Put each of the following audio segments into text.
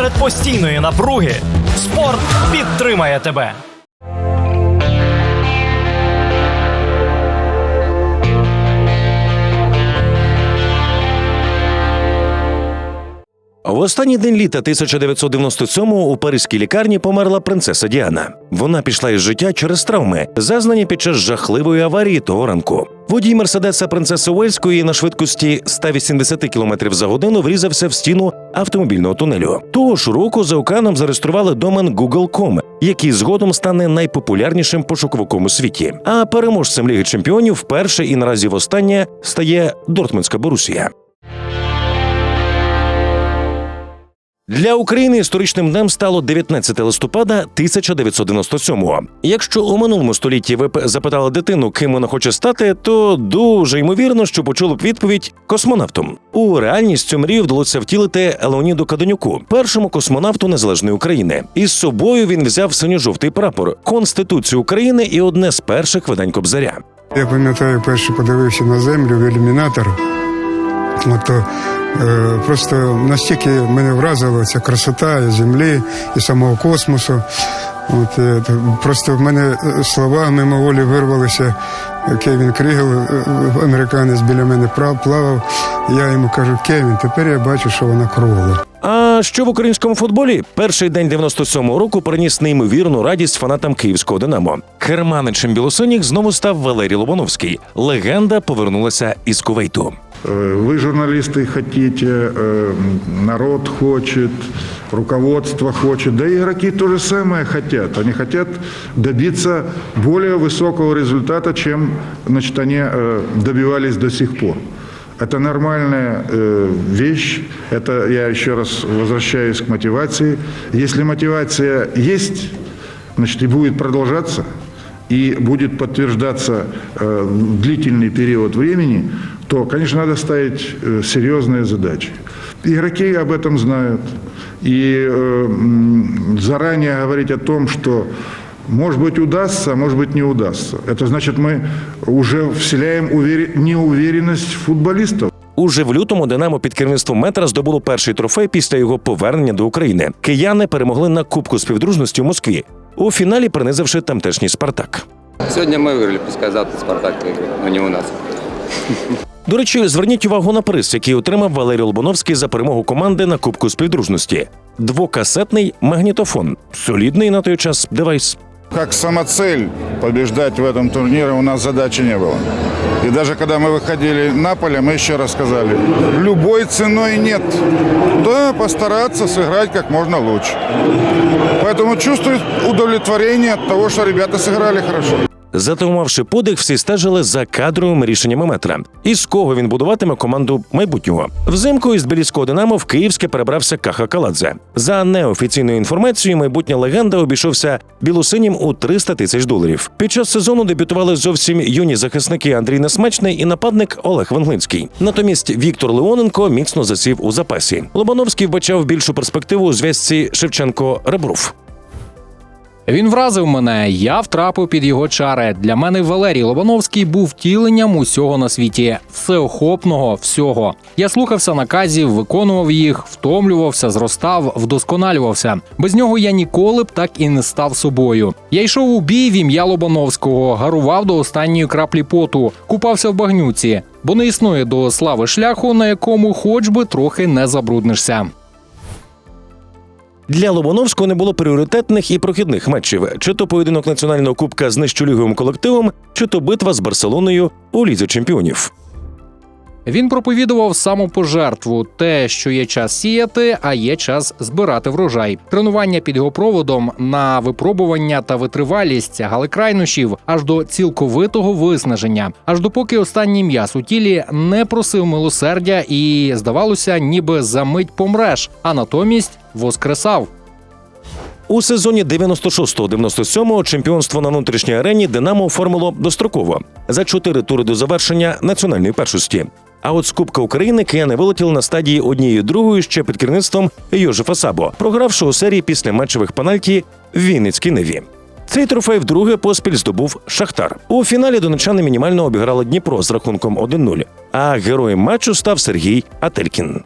Серед постійної напруги спорт підтримає тебе. В останній день літа 1997-го у паризькій лікарні померла принцеса Діана. Вона пішла із життя через травми, зазнані під час жахливої аварії того ранку. Водій мерседеса принцеси Уельської на швидкості 180 км за годину врізався в стіну автомобільного тунелю. Того ж року за океаном зареєстрували домен Google.com, який згодом стане найпопулярнішим пошуковиком у світі. А переможцем Ліги Чемпіонів вперше і наразі востаннє стає Дортмундська Борусія. Для України історичним днем стало 19 листопада 1997-го. Якщо у минулому столітті ви б запитали дитину, ким вона хоче стати, то дуже ймовірно, що почули б відповідь космонавтом. У реальність цю мрію вдалося втілити Леоніду Каденюку, першому космонавту незалежної України. Із собою він взяв синьо-жовтий прапор, конституцію України і одне з перших видань Кобзаря. Я пам'ятаю, перше подивився на землю в ілюмінатор. От, е, просто настільки мене вразила ця красота і землі, і самого космосу. От, е, просто в мене е, слова мимоволі вирвалися. Кевін Крігел, американець біля мене плавав. Я йому кажу, Кевін, тепер я бачу, що вона кругла. А що в українському футболі? Перший день 97-го року приніс неймовірну радість фанатам київського Динамо. Керманичем білосиніх знову став Валерій Лобановський. Легенда повернулася із Кувейту. Э, Вы, журналисты, хотите, э, народ хочет, руководство хочет, да и игроки то же самое хотят. Они хотят добиться более высокого результата, чем значит, они э, добивались до сих пор. Это нормальная вещь. Это я еще раз возвращаюсь к мотивации. Если мотивация есть, значит, и будет продолжаться, и будет подтверждаться э, длительный период времени, то, конечно, надо ставить э, серьезные задачи. Игроки об этом знают. И э, м, заранее говорить о том, что может быть удастся, а может быть не удастся. Это значит, мы уже вселяем увери- неуверенность в футболистов. Уже в лютому Динамо під керівництвом метра здобуло перший трофей після його повернення до України. Кияни перемогли на Кубку співдружності у Москві. У фіналі принизивши тамтешній Спартак. Сегодня мы выиграли, пускай завтра Спартак выиграет, но не у нас. До речі, зверніть увагу на приз, який отримав Валерій Лобановський за перемогу команди на Кубку співдружності. Двокасетний магнітофон. Солідний на той час девайс. Как самоцель побеждать в этом турнире у нас задачи не было. И даже когда мы выходили на поле, мы еще раз сказали, любой ценой нет. Да, постараться сыграть как можно лучше. Поэтому чувствую удовлетворение от того, что ребята сыграли хорошо. Затумавши подих, всі стежили за кадровими рішеннями метра. І з кого він будуватиме команду майбутнього. Взимку із Тбіліського Динамо в Київське перебрався Каха Каладзе. За неофіційною інформацією, майбутня легенда обійшовся білосинім у 300 тисяч доларів. Під час сезону дебютували зовсім юні захисники Андрій Несмачний і нападник Олег Венглинський. Натомість Віктор Леоненко міцно засів у запасі. Лобановський вбачав більшу перспективу у зв'язці Шевченко Ребров. Він вразив мене, я втрапив під його чари. Для мене Валерій Лобановський був втіленням усього на світі, всеохопного всього. Я слухався наказів, виконував їх, втомлювався, зростав, вдосконалювався. Без нього я ніколи б так і не став собою. Я йшов у бій в ім'я Лобановського, гарував до останньої краплі поту, купався в багнюці, бо не існує до слави шляху, на якому хоч би трохи не забруднишся. Для Лобановського не було пріоритетних і прохідних матчів, чи то поєдинок національного кубка з нижчоліговим колективом, чи то битва з Барселоною у лізі чемпіонів. Він проповідував самопожертву, те, що є час сіяти, а є час збирати врожай. Тренування під його проводом на випробування та витривалість сягали крайнощів аж до цілковитого виснаження, аж допоки останній м'яс у тілі не просив милосердя і здавалося, ніби за мить помреш, а натомість воскресав. У сезоні 96-97 чемпіонство на внутрішній арені Динамо оформило достроково за чотири тури до завершення національної першості. А от з Кубка України кияни вилетіли на стадії однієї другої ще під керівництвом Йожефа Сабо, програвши у серії після матчевих пенальті Вінницькій Неві. Цей трофей вдруге поспіль здобув Шахтар. У фіналі донечани мінімально обіграли Дніпро з рахунком 1-0, а героєм матчу став Сергій Ателькін.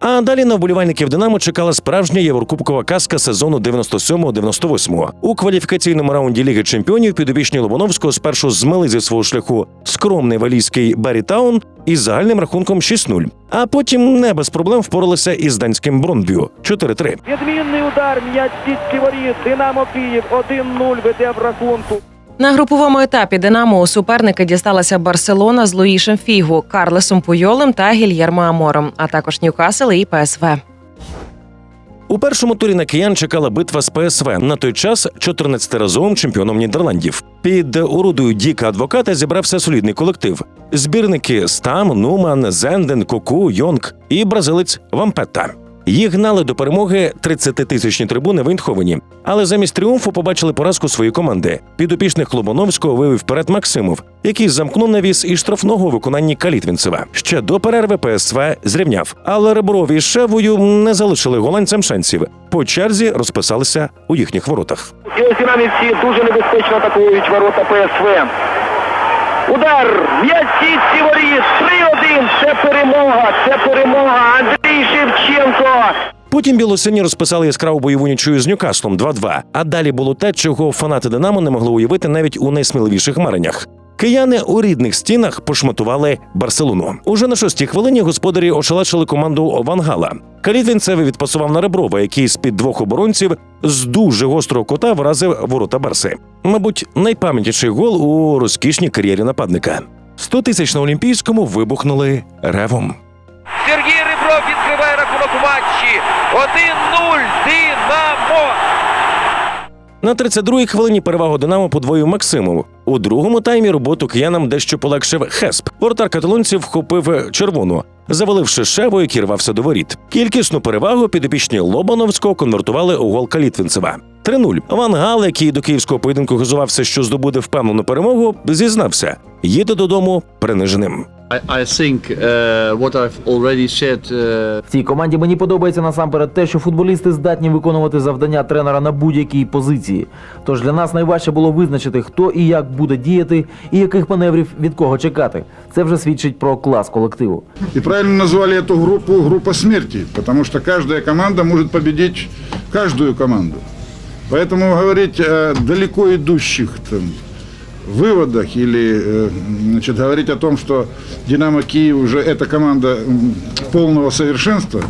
А далі на вболівальників Динамо чекала справжня єврокубкова казка сезону 97-98. У кваліфікаційному раунді Ліги Чемпіонів підопічні Лобановського спершу змели зі свого шляху скромний валійський Барі Таун із загальним рахунком 6-0. А потім не без проблем впоралися із данським Бронбю 4-3. Відмінний удар, м'яч сітки воріт. Динамо Київ 1-0 веде в рахунку. На груповому етапі Динамо у суперники дісталася Барселона з Луїшем Фігу, Карлесом Пуйолем та Гільєрмо Амором, а також Ньюкасл і ПСВ. У першому турі на киян чекала битва з ПСВ на той час 14-разовим чемпіоном Нідерландів. Під орудою Діка адвоката зібрався солідний колектив: збірники Стам, Нуман, Зенден, Коку, Йонг і бразилець Вампетта. Їх гнали до перемоги 30-тисячні трибуни в Ейнховені. Але замість тріумфу побачили поразку своєї команди. Підопічних Лобановського вивів вперед Максимов, який замкнув навіс і штрафного у виконанні Калітвінцева. Ще до перерви ПСВ зрівняв. Але Реброві з Шевою не залишили голландцям шансів. По черзі розписалися у їхніх воротах. І ось дуже небезпечно атакують ворота ПСВ. Удар! М'яч сітки воріт! 3-1! Це перемога! Це перемога! Потім білосині розписали яскраву бойову нічию з Ньюкаслом 2-2. А далі було те, чого фанати Динамо не могли уявити навіть у найсміливіших мареннях. Кияни у рідних стінах пошматували Барселону. Уже на шостій хвилині господарі ошелешили команду Вангала. Калітвінцев відпасував на Реброва, який з під двох оборонців з дуже гострого кота вразив ворота Барси. Мабуть, найпам'ятніший гол у розкішній кар'єрі нападника. 100 тисяч на Олімпійському вибухнули ревом. Сергій Ребров відкриває рахунок у матчі. 1-0 Динамо! На 32-й хвилині перевагу Динамо подвоїв Максимов. У другому таймі роботу киянам дещо полегшив Хесп. Воротар каталонців вхопив червону, заваливши шеву, який рвався до воріт. Кількісну перевагу підопічні Лобановського конвертували у гол Калітвінцева. 3-0. Ван Гал, який до київського поєдинку газувався, що здобуде впевнену перемогу, зізнався. Їде додому приниженим. I, I think uh, what I've already said uh, В цій команді мені подобається насамперед те, що футболісти здатні виконувати завдання тренера на будь-якій позиції. Тож для нас найважче було визначити, хто і як буде діяти, і яких маневрів від кого чекати. Це вже свідчить про клас колективу. И правильно назвали эту группу группа смерти, потому что каждая команда может победить каждую команду. Поэтому говорить о далеко идущих там, выводах или э, значит, говорить о том, что «Динамо Киев» уже эта команда м, полного совершенства,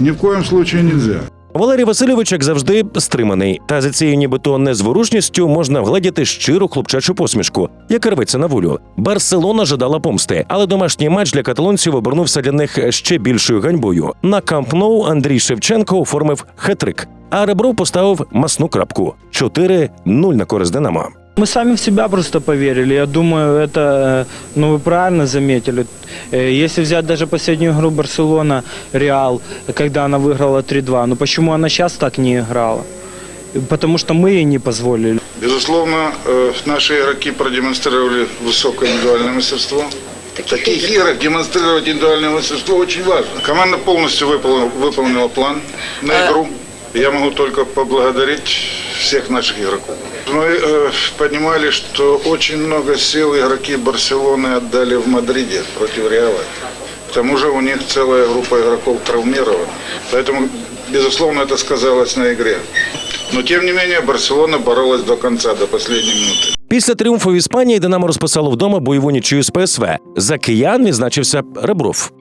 ни в коем случае нельзя. Валерій Васильович, як завжди, стриманий. Та за цією нібито незворушністю можна вгледіти щиру хлопчачу посмішку, яка рветься на волю. Барселона жадала помсти, але домашній матч для каталонців обернувся для них ще більшою ганьбою. На Камп Ноу Андрій Шевченко оформив хетрик, а ребро поставив масну крапку 4-0 на користь Динамо. Мы сами в себя просто поверили. Я думаю, это, э, ну вы правильно заметили. Э, Если взять даже последнюю игру Барселона, Реал, когда она выиграла 3-2, ну почему она сейчас так не играла? Потому что мы ей не позволили. Безусловно, э, наши игроки продемонстрировали высокое индивидуальное мастерство. В таких играх демонстрировать индивидуальное мастерство очень важно. Команда полностью выполнила, выполнила план на игру. Я могу только поблагодарить всех наших игроков. Мы э, понимали, что очень много сил игроки Барселоны отдали в Мадриде против Реала. К тому же у них целая группа игроков травмирована. Поэтому, безусловно, это сказалось на игре. Но, тем не менее, Барселона боролась до конца, до последней минуты. Після тріумфу в Іспанії Динамо розписало вдома бойову нічию з ПСВ. За киян відзначився Ребров.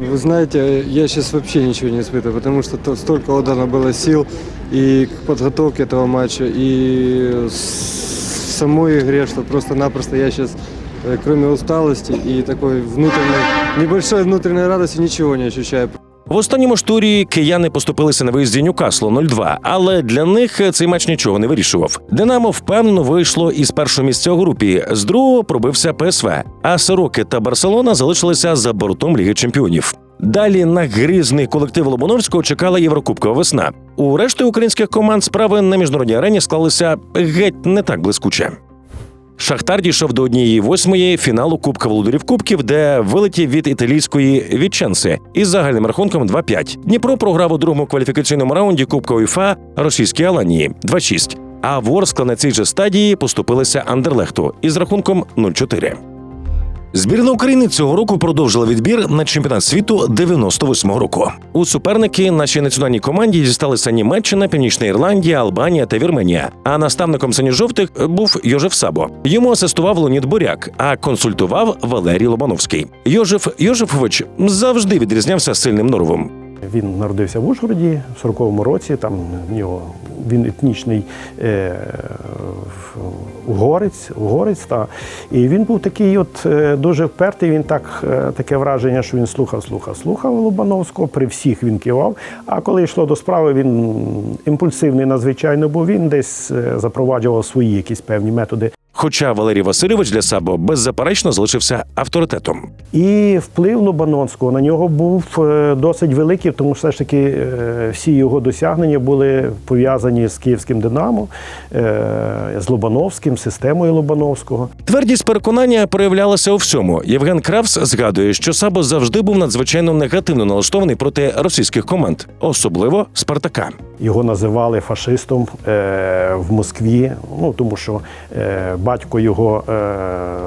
Вы знаете, я сейчас вообще ничего не испытываю, потому что то- столько отдано было сил и к подготовке этого матча, и с- в самой игре, что просто-напросто я сейчас, э, кроме усталости и такой внутренней, небольшой внутренней радости, ничего не ощущаю. В останньому ж турі кияни поступилися на виїзді Ньюкаслу 0-2, але для них цей матч нічого не вирішував. Динамо впевнено вийшло із першого місця у групі, з другого пробився ПСВ, а Сороки та Барселона залишилися за бортом Ліги Чемпіонів. Далі на грізний колектив Лобановського чекала Єврокубкова весна. У решти українських команд справи на міжнародній арені склалися геть не так блискуче. Шахтар дійшов до однієї восьмої фіналу Кубка Володарів Кубків, де вилетів від італійської Віченси із загальним рахунком 2-5. Дніпро програв у другому кваліфікаційному раунді Кубка УЄФА російській Аланії 2-6. А Ворскла на цій же стадії поступилися Андерлехту із рахунком 0-4. Збірна України цього року продовжила відбір на чемпіонат світу 98-го року. У суперники нашій національній команді дісталися Німеччина, Північна Ірландія, Албанія та Вірменія. А наставником синьо-жовтих був Йожеф Сабо. Йому асистував Леонід Буряк, а консультував Валерій Лобановський. Йожеф Йожефович завжди відрізнявся сильним норовом. Він народився в Ужгороді в 40-му році. Там в нього він етнічний е, угорець, угорець та і він був такий, от е, дуже впертий. Він так е, таке враження, що він слухав, слухав, слухав Лобановського. При всіх він кивав. А коли йшло до справи, він імпульсивний надзвичайно був. Він десь е, запроваджував свої якісь певні методи. Хоча Валерій Васильович для Сабо беззаперечно залишився авторитетом. І вплив Лобановського на нього був е, досить великий, тому що все ж таки е, всі його досягнення були пов'язані з київським Динамо, е, з Лобановським, системою Лобановського. Твердість переконання проявлялася у всьому. Євген Кравс згадує, що Сабо завжди був надзвичайно негативно налаштований проти російських команд, особливо Спартака. Його називали фашистом е, в Москві, ну тому що е, батько його е,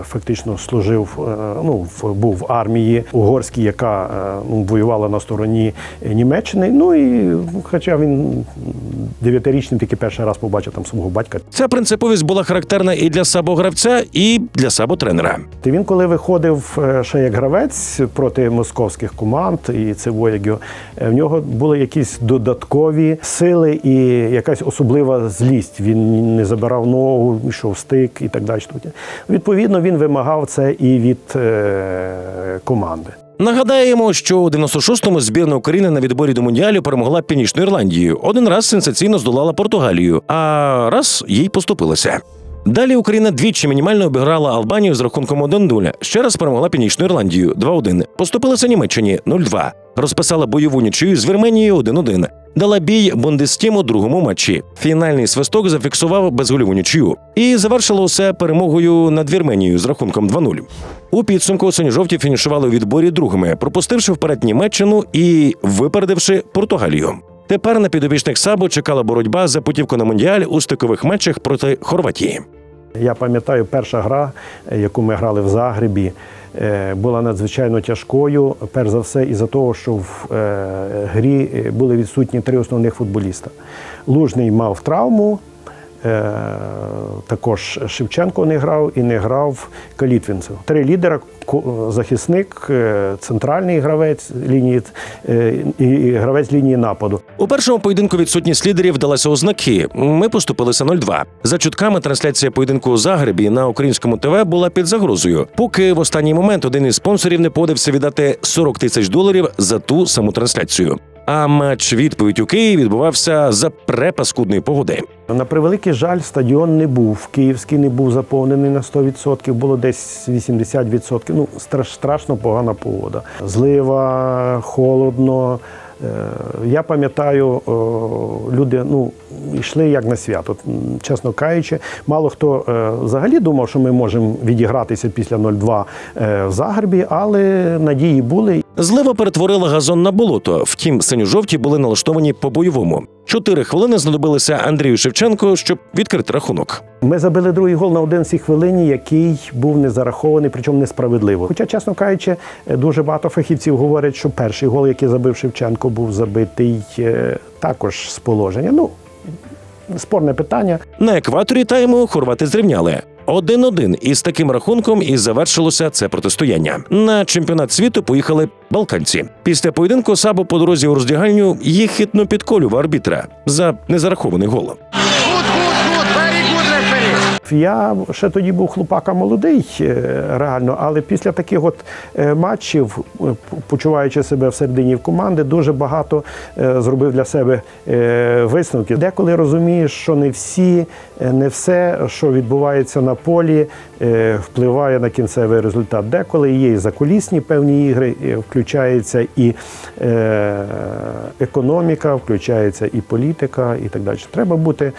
фактично служив, ну в, був в армії угорській, яка ну, воювала на стороні Німеччини. Ну і хоча він дев'ятирічним тільки перший раз побачив там свого батька. Ця принциповість була характерна і для Сабо гравця, і для Сабо тренера. Та він, коли виходив е, ще як гравець проти московських команд і це Воягіо, е, в нього були якісь додаткові сили і якась особлива злість. Він не забирав ногу, йшов стик і так далі. Відповідно, він вимагав це і від е, команди. Нагадаємо, що у 96-му збірна України на відборі до мундіалю перемогла Північну Ірландію. Один раз сенсаційно здолала Португалію, а раз їй поступилася. Далі Україна двічі мінімально обіграла Албанію з рахунком 1-0. Ще раз перемогла Північну Ірландію 2-1. Поступилася Німеччині 0-2. Розписала бойову нічию з Вірменією 1-1. Дала бій Бундестім у другому матчі. Фінальний свисток зафіксував безгольову нічию і завершила усе перемогою над Вірменією з рахунком 2-0. У підсумку синьо-жовті фінішували у відборі другими, пропустивши вперед Німеччину і випередивши Португалію. Тепер на підопічних Сабо чекала боротьба за путівку на мундіаль у стикових матчах проти Хорватії. Я пам'ятаю, перша гра, е, яку ми грали в Загребі, е, була надзвичайно тяжкою. Перш за все, із-за того, що в е, грі були відсутні три основних футболіста. Лужний мав травму. Е, Також Шевченко не грав і не грав Калітвінцев. Три лідера: захисник, е, центральний гравець лінії е, і гравець лінії нападу. У першому поєдинку відсутність лідерів далася у знаки. Ми поступилися 0-2. За чутками трансляція поєдинку у Загребі на українському ТВ була під загрозою, поки в останній момент один із спонсорів не подився віддати 40 тисяч доларів за ту саму трансляцію. А матч відповідь у Києві відбувався за препаскудної погоди. На превеликий жаль, стадіон не був. Київський не був заповнений на 100%, було десь 80%. Ну, страш, страшно погана погода. Злива, холодно. Е, Я пам'ятаю, люди ну, йшли як на свято. Чесно кажучи, мало хто е, взагалі думав, що ми можемо відігратися після 0-2 е, в Загребі, але надії були. Злива перетворила газон на болото. Втім, синьо-жовті були налаштовані по-бойовому. Чотири хвилини знадобилися Андрію Шевченко, щоб відкрити рахунок. Ми забили другий гол на 11 хвилині, який був не зарахований, причому несправедливо. Хоча, чесно кажучи, дуже багато фахівців говорять, що перший гол, який забив Шевченко, був забитий е, також з положення. Ну, спорне питання. На екваторі тайму хорвати зрівняли. 1-1 і з таким рахунком і завершилося це протистояння. На чемпіонат світу поїхали балканці. Після поєдинку Сабо по дорозі у роздягальню їх хитно підколював арбітра за незарахований гол. Я ще тоді був хлопака молодий, е, реально, але після таких от е, матчів, е, почуваючи себе всередині команди, дуже багато зробив для себе висновків. Деколи розумієш, що не всі, не все, що відбувається на полі, впливає на кінцевий результат. Деколи є і закулісні певні ігри, включається і економіка, включається і політика, і так далі. Треба бути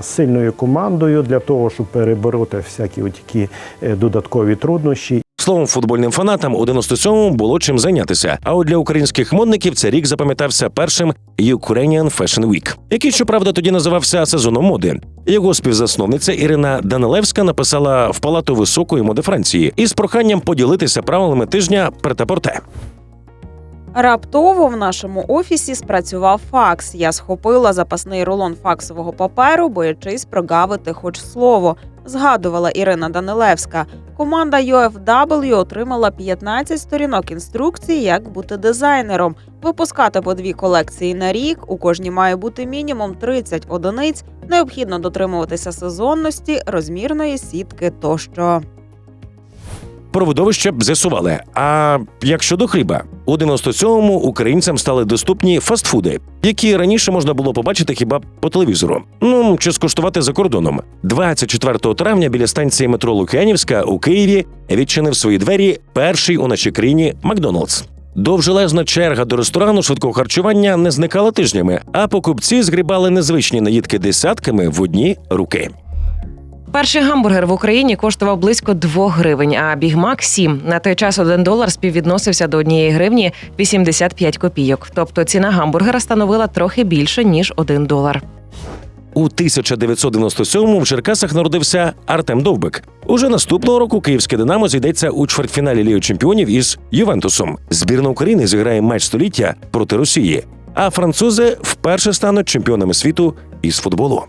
сильною командою для того, щоб перебороти всякі такі е, додаткові труднощі. Словом, футбольним фанатам у 97-му було чим зайнятися. А от для українських модників цей рік запам'ятався першим Ukrainian Fashion Week, який, щоправда, тоді називався сезоном моди. Його співзасновниця Ірина Данилевська написала в палату високої моди Франції із проханням поділитися правилами тижня претапорте. Раптово в нашому офісі спрацював факс. Я схопила запасний рулон факсового паперу, боячись прогавити хоч слово. Згадувала Ірина Данилевська. Команда UFW отримала 15 сторінок інструкцій, як бути дизайнером, випускати по дві колекції на рік. У кожній має бути мінімум 30 одиниць. Необхідно дотримуватися сезонності, розмірної сітки тощо. Про видовище б з'ясували. А як щодо хліба, у 97-му українцям стали доступні фастфуди, які раніше можна було побачити хіба по телевізору. Ну чи скуштувати за кордоном. 24 травня біля станції метро Лук'янівська у Києві відчинив свої двері перший у нашій країні Макдоналдс. Довжелезна черга до ресторану швидкого харчування не зникала тижнями, а покупці згрібали незвичні наїдки десятками в одні руки. Перший гамбургер в Україні коштував близько 2 гривень, а бігмак 7. На той час 1 долар співвідносився до однієї гривні 85 копійок. Тобто ціна гамбургера становила трохи більше ніж 1 долар. У 1997-му в Черкасах народився Артем Довбик. Уже наступного року київське Динамо зійдеться у чвертьфіналі Ліги Чемпіонів із Ювентусом. Збірна України зіграє матч століття проти Росії. А французи вперше стануть чемпіонами світу із футболу.